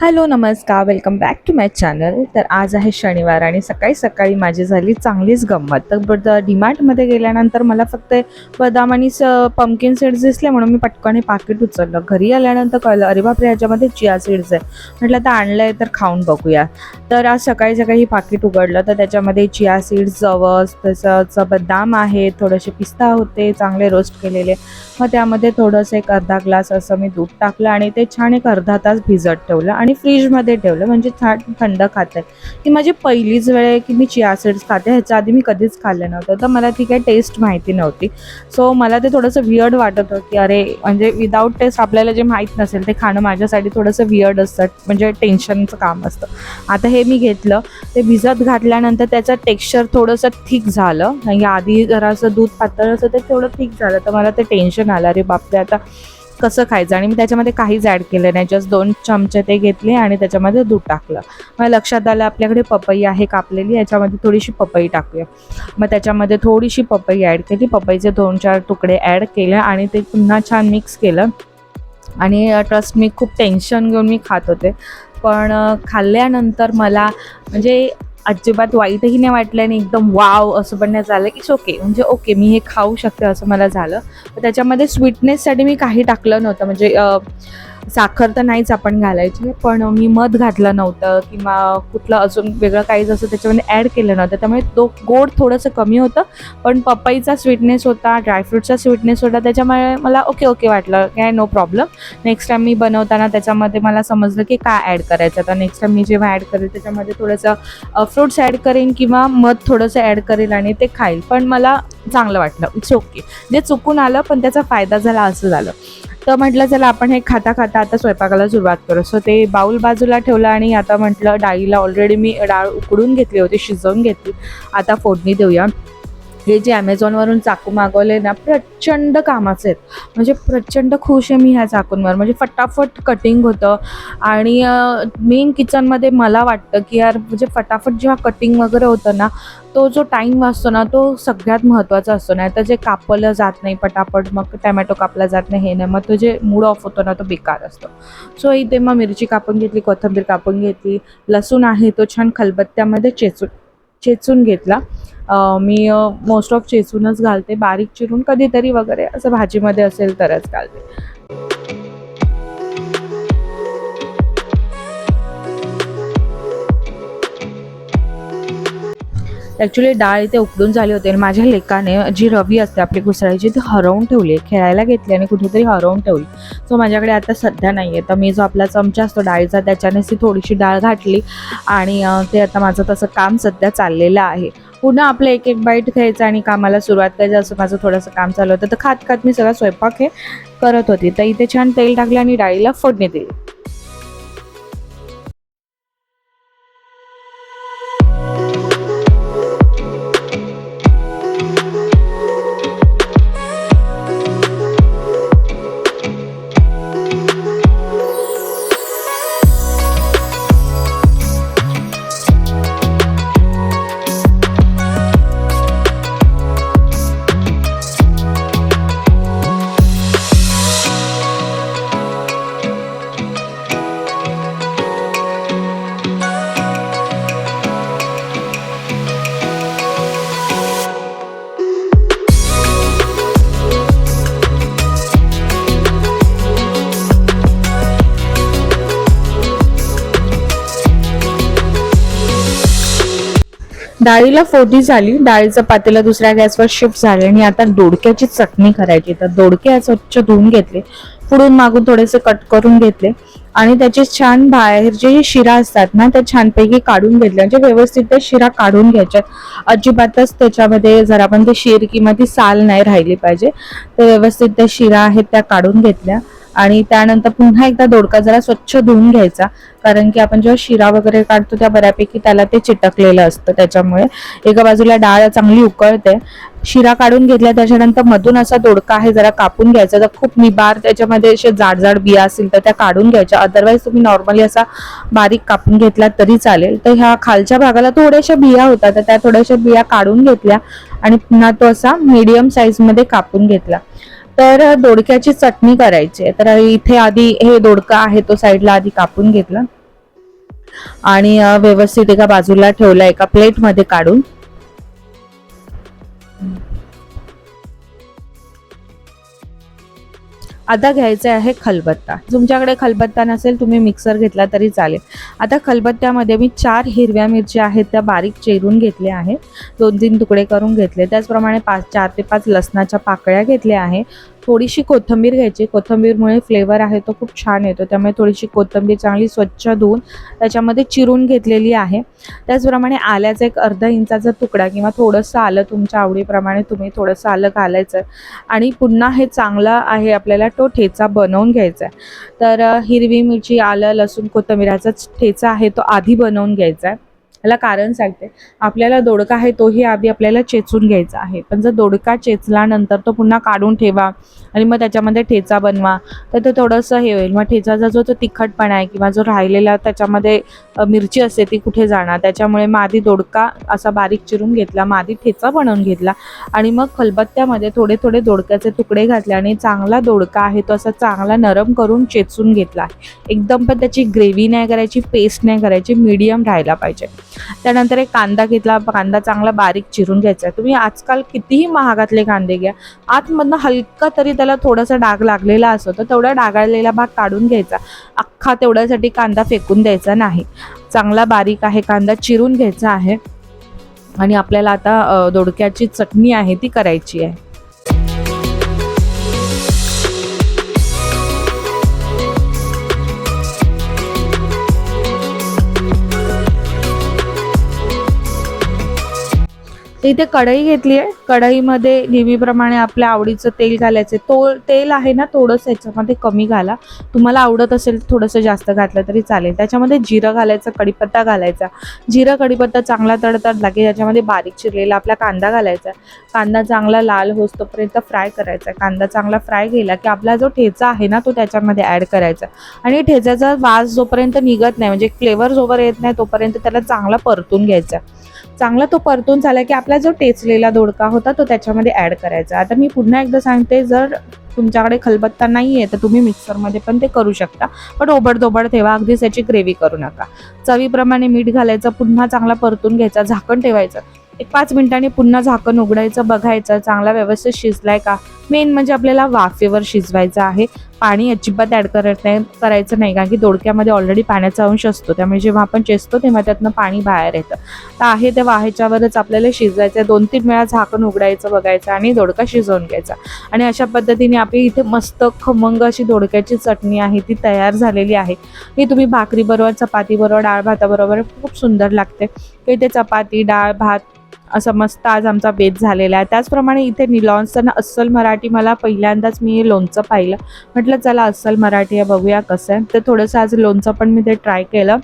Hello नमस्कार. Welcome back to my channel तर आज आहे शनिवार आणि सकाळी सकाळी माझी झाली चांगलीच गंमत. तर बट डीमार्टमध्ये गेल्यानंतर मला फक्त बदाम आणि स पमकिन सीड्स दिसले म्हणून मी पटकन हे पाकिट उचललं. घरी आल्यानंतर कळलं अरे बापरे ह्याच्यामध्ये चिया सीड्स आहे. म्हटलं आता आणलं आहे तर खाऊन बघूया. तर आज सकाळी सकाळी हे पाकिट उघडलं. तर त्याच्यामध्ये चिया सीड्स जवस तसंच बदाम आहे थोडेसे पिस्ता होते चांगले रोस्ट केलेले. मग त्यामध्ये थोडंसं एक अर्धा ग्लास असं मी दूध टाकलं आणि ते छान एक अर्धा तास भिजत ठेवलं. आणि फ्रीजमध्ये ठेवलं. म्हणजे छान थंड खाते ही माझी पहिलीच वेळ आहे की मी चिया सीड्स खाते. ह्याच्या आधी मी कधीच खाल्लं नव्हतं. तर मला ती काही टेस्ट माहिती नव्हती. सो मला ते थोडंसं वियर्ड वाटत होतं की अरे म्हणजे विदाऊट टेस्ट आपल्याला जे माहीत नसेल ते खाणं माझ्यासाठी थोडंसं वियर्ड असतं. म्हणजे टेन्शनचं काम असतं. आता हे मी घेतलं. ते भिजत घातल्यानंतर त्याचं टेक्स्चर थोडंसं थिक झालं. म्हणजे आधी जरासं दूध पातळ असं ते थोडं थिक झालं. तर मला ते टेन्शन आलं. अरे बापरे आता कसं खायचं? आणि मी त्याच्यामध्ये काहीच ॲड केलं नाही. जस्ट दोन चमचे ते घेतले आणि त्याच्यामध्ये दूध टाकलं. मग लक्षात आलं आपल्याकडे पपई आहे कापलेली याच्यामध्ये थोडीशी पपई टाकूया. मग त्याच्यामध्ये थोडीशी पपई ॲड केली. पपईचे दोन चार तुकडे ॲड केले आणि ते पुन्हा छान मिक्स केलं. आणि ट्रस्ट मी खूप टेन्शन घेऊन मी खात होते. पण खाल्ल्यानंतर मला म्हणजे अजिबात वाईटही नाही वाटलं आणि एकदम वाव असं पण नाही झालं की ओके म्हणजे ओके मी हे खाऊ शकते असं मला झालं. तर त्याच्यामध्ये स्वीटनेससाठी मी काही टाकलं नव्हतं. म्हणजे साखर तर नाहीच आपण घालायची पण मी मध घातलं नव्हतं किंवा कुठलं अजून वेगळं काही जसं त्याच्यामध्ये ॲड केलं नव्हतं. त्यामुळे तो गोड थोडंसं कमी होतं पण पपईचा स्वीटनेस होता ड्रायफ्रूटचा स्वीटनेस होता त्याच्यामुळे मला ओके ओके वाटलं. काय नो प्रॉब्लेम नेक्स्ट टाईम मी बनवताना त्याच्यामध्ये मला समजलं की काय ॲड करायचं. आता नेक्स्ट टाईम मी जेव्हा ॲड करेल त्याच्यामध्ये थोडंसं फ्रूट्स ॲड करेन किंवा मध थोडंसं ॲड करेल आणि ते खाईल. पण मला चांगलं वाटलं. इट्स ओके जे चुकून आलं पण त्याचा फायदा झाला असं झालं. तर म्हटलं चला आपण हे खाता खाता आता स्वयंपाकाला सुरुवात करू. सो ते बाऊल बाजूला ठेवलं आणि आता म्हटलं डाळीला ऑलरेडी मी डाळ उकडून घेतली होती शिजवून घेतली. आता फोडणी देऊया. हे जे ॲमेझॉनवरून चाकू मागवले ना प्रचंड कामाचे आहेत. म्हणजे प्रचंड खुश आहे मी ह्या चाकूंवर. म्हणजे फटाफट कटिंग होतं. आणि मेन किचनमध्ये मला वाटतं की यार म्हणजे फटाफट जेव्हा कटिंग वगैरे होतं ना तो जो टाईम असतो ना तो सगळ्यात महत्त्वाचा असतो. नाही तर जे कापलं जात नाही पटापट मग टॅमॅटो कापला जात नाही हे नाही. मग तो जे मूड ऑफ होतो ना तो बेकार असतो. सो इथे मग मिरची कापून घेतली कोथिंबीर कापून घेतली लसूण आहे तो छान खलबत्त्यामध्ये चेचून चेचून घेतला. मी मोस्ट ऑफ चेचूनच घालते बारीक चिरून कधीतरी वगैरे असं भाजीमध्ये असेल तरच घालते. ॲक्च्युली डाळ इथे उकडून झाली होती आणि माझ्या लेकाने जी रवी असते आपली घुसळायची ती हरवून ठेवली खेळायला घेतली आणि कुठेतरी हरवून ठेवली. सो माझ्याकडे आता सध्या नाही आहे तर मी जो आपला चमचा असतो डाळीचा त्याच्यानेच ती थोडीशी डाळ घातली आणि ते आता माझं तसं काम सध्या चाललेलं आहे. पुन्हा आपलं एक एक बाईट घ्यायचं आणि कामाला सुरुवात करायचं असं माझं थोडंसं काम चालू होतं. तर खात खात मी सगळा स्वयंपाक हे करत होती. तर इथे छान तेल टाकलं आणि डाळीला फोडणी दिली. डाळीला फोडणी झाली डाळीचं पातेलं दुसऱ्या गॅसवर शिफ्ट झाले आणि आता दोडक्याची चटणी करायची. तर दोडके स्वच्छ धुवून घेतले पुढून मागून थोडेसे कट करून घेतले आणि त्याचे छान बाहेरचे जे शिरा असतात ना त्या छानपैकी काढून घेतले म्हणजे व्यवस्थित त्या शिरा काढून घ्यायच्यात अजिबातच त्याच्यामध्ये जरा पण ते शिर किंवा ती साल नाही राहिली पाहिजे. तर व्यवस्थित त्या शिरा आहेत त्या काढून घेतल्या. आणि त्यानंतर पुन्हा एकदा दोडका जरा स्वच्छ धुवून घ्यायचा. कारण की आपण जेव्हा शिरा वगैरे काढतो त्या बऱ्यापैकी त्याला ते चिटकलेलं असतं त्याच्यामुळे. एका बाजूला डाळ चांगली उकळते. शिरा काढून घेतल्या त्याच्यानंतर मधून असा दोडका आहे जरा कापून घ्यायचा. तर खूप निबार त्याच्यामध्ये असे जाड जाड बिया असतील तर त्या काढून घ्यायच्या. अदरवाईज तुम्ही नॉर्मली असा बारीक कापून घेतला तरी चालेल. तर ह्या खालच्या भागाला थोड्याशा बिया होत्या तर त्या थोड्याशा बिया काढून घेतल्या आणि पुन्हा तो असा मीडियम साईजमध्ये कापून घेतला. तर दोडक्याची चटणी करायची आहे. तर इथे आधी हे दोडका आहे तो साईडला आधी कापून घेतला. आणि व्यवस्थित एका बाजूला ठेवला एका प्लेटमध्ये काढून. आता घ्यायचे आहे खलबत्ता. तुमच्याकडे खलबत्ता नसेल तुम्ही मिक्सर घेतला तरी चालेल. आता खलबत्त्यामध्ये मी चार हिरव्या मिरच्या आहेत त्या बारीक चेरून घेतल्या आहेत. दोन तीन तुकडे करून घेतले. त्याचप्रमाणे पाच चार ते पाच लसणाच्या पाकळ्या घेतल्या आहे. थोडीशी कोथिंबीर घ्यायची. कोथिंबीरमुळे फ्लेवर आहे तो खूप छान येतो. त्यामुळे थोडीशी कोथिंबीर चांगली स्वच्छ धुवून त्याच्यामध्ये चिरून घेतलेली आहे. त्याचप्रमाणे आल्याचा एक अर्धा इंचाचा तुकडा किंवा थोडंसं आलं तुमच्या आवडीप्रमाणे तुम्ही थोडंसं आलं घालायचं. आणि पुन्हा हे चांगलं आहे आपल्याला तो ठेचा बनवून घ्यायचा आहे. तर हिरवी मिरची आलं लसूण कोथिंबीराचा ठेचा आहे तो आधी बनवून घ्यायचा आहे. याला कारण सांगते. आपल्याला दोडका आहे तोही आधी आपल्याला चेचून घ्यायचा आहे. पण जर दोडका चेचल्यानंतर तो पुन्हा काढून ठेवा आणि मग त्याच्यामध्ये ठेचा बनवा तर ते थोडंसं हे होईल. मग ठेचाचा जो तो तिखटपणा आहे किंवा जो राहिलेला त्याच्यामध्ये मिरची असते ती कुठे जाणार? त्याच्यामुळे मग आधी दोडका असा बारीक चिरून घेतला मग आधी ठेचा बनवून घेतला आणि मग खलबत्त्यामध्ये थोडे थोडे दोडक्याचे तुकडे घातले आणि चांगला दोडका आहे तो असा चांगला नरम करून चेचून घेतला एकदम पण त्याची ग्रेव्ही नाही करायची पेस्ट नाही करायची मीडियम राहायला पाहिजे. त्यानंतर एक कांदा घेतला. कांदा चांगला बारीक चिरून घ्यायचा तुम्ही आजकाल कितीही महागातले कांदे घ्या. आतमधनं हलका तरी त्याला थोडासा डाग लागलेला असतो तर तेवढा डागाळलेला भाग काढून घ्यायचा. अख्खा तेवढ्यासाठी कांदा फेकून द्यायचा नाही. चांगला बारीक आहे कांदा चिरून घ्यायचा आहे. आणि आपल्याला आता दोडक्याची चटणी आहे ती करायची आहे. तर इथे कढई घेतली आहे. कढईमध्ये नेहमीप्रमाणे आपल्या आवडीचं तेल घालायचं तो तेल आहे ना थोडंसं याच्यामध्ये कमी घाला. तुम्हाला आवडत असेल तर थोडंसं जास्त घातलं तरी चालेल. त्याच्यामध्ये जिरं घालायचं कढीपत्ता घालायचा. जिरं कढीपत्ता चांगला तडतडला की त्याच्यामध्ये बारीक चिरलेला आपला कांदा घालायचा कांदा चांगला लाल होतोपर्यंत फ्राय करायचा कांदा चांगला फ्राय केला की आपला जो ठेचा आहे ना तो त्याच्यामध्ये ॲड करायचा आणि ठेच्याचा वास जोपर्यंत निघत नाही म्हणजे फ्लेवर जोवर येत नाही तोपर्यंत त्याला चांगला परतून घ्यायचा चांगला तो परतून झाला की आपला जो टेचलेला दोडका होता तो त्याच्यामध्ये ॲड करायचा. आता मी पुन्हा एकदा सांगते जर तुमच्याकडे खलबत्ता नाही आहे तर तुम्ही मिक्सरमध्ये पण ते करू शकता. पण ओबडधोबड ठेवा अगदीच याची ग्रेव्ही करू नका. चवीप्रमाणे मीठ घालायचं पुन्हा चांगला परतून घ्यायचा झाकण ठेवायचं. एक पाच मिनिटांनी पुन्हा झाकण उघडायचं बघायचं चांगला व्यवस्थित शिजलाय का? मेन म्हणजे आपल्याला वाफेवर शिजवायचं आहे. पाणी अजिबात ॲड करत नाही करायचं नाही कारण की दोडक्यामध्ये ऑलरेडी पाण्याचा अंश असतो. त्यामुळे जेव्हा आपण चेसतो तेव्हा त्यातनं पाणी बाहेर येतं. तर आहे त्या वाहेच्यावरच आपल्याला शिजवायचं आहे. दोन तीन वेळा झाकण उघडायचं बघायचं आणि दोडका शिजवून घ्यायचा. आणि अशा पद्धतीने आपली इथे मस्त खमंग अशी दोडक्याची चटणी आहे ती तयार झालेली आहे. ही तुम्ही भाकरीबरोबर चपातीबरोबर डाळ भाताबरोबर खूप सुंदर लागते. इथे चपाती डाळ भात असं मस्त आज आमचा बेत झालेला आहे. त्याचप्रमाणे इथे निलॉन्सचं अस्सल मराठी मला पहिल्यांदाच मी हे लोणचं पाहिलं. म्हटलं चला अस्सल मराठी आहे बघूया कसं आहे. तर थोडंसं आज लोणचं पण मी ते ट्राय केलं.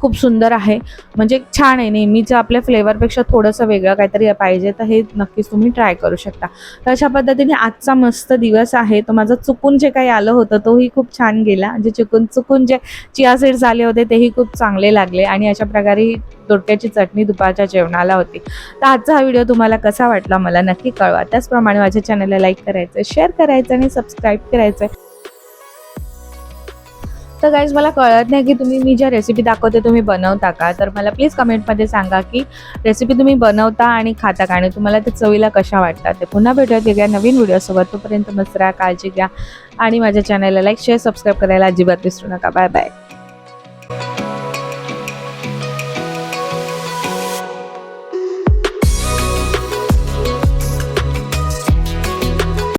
खूप सुंदर आहे. म्हणजे छान आहे नेहमीचं आपल्या फ्लेवरपेक्षा थोडंसं वेगळं काहीतरी पाहिजे तर हे नक्कीच तुम्ही ट्राय करू शकता. तर अशा पद्धतीने आजचा मस्त दिवस आहे. तो माझं चुकून जे काही आलं होतं तोही खूप छान गेला. म्हणजे चुकून चुकून जे चिया सीड्स आले होते तेही खूप चांगले लागले आणि अशा प्रकारे दोडक्याची चटणी दुपारच्या जेवणाला होती. तर आजचा हा व्हिडिओ तुम्हाला कसा वाटला मला नक्की कळवा. त्याचप्रमाणे माझ्या चॅनलला लाईक करायचं शेअर करायचं आणि सबस्क्राईब करायचं तर गाईज मला कळत नाही की तुम्ही मी ज्या रेसिपी दाखवते तुम्ही बनवता का? तर मला प्लीज कमेंटमध्ये सांगा की रेसिपी तुम्ही बनवता आणि खाता का? आणि तुम्हाला ते चवीला कशा वाटतात? ते पुन्हा भेटूयात वेगळ्या नवीन व्हिडिओसोबत तोपर्यंत मस्त राहा काळजी घ्या. आणि माझ्या चॅनलला लाईक शेअर सबस्क्राईब करायला अजिबात विसरू नका. Bye bye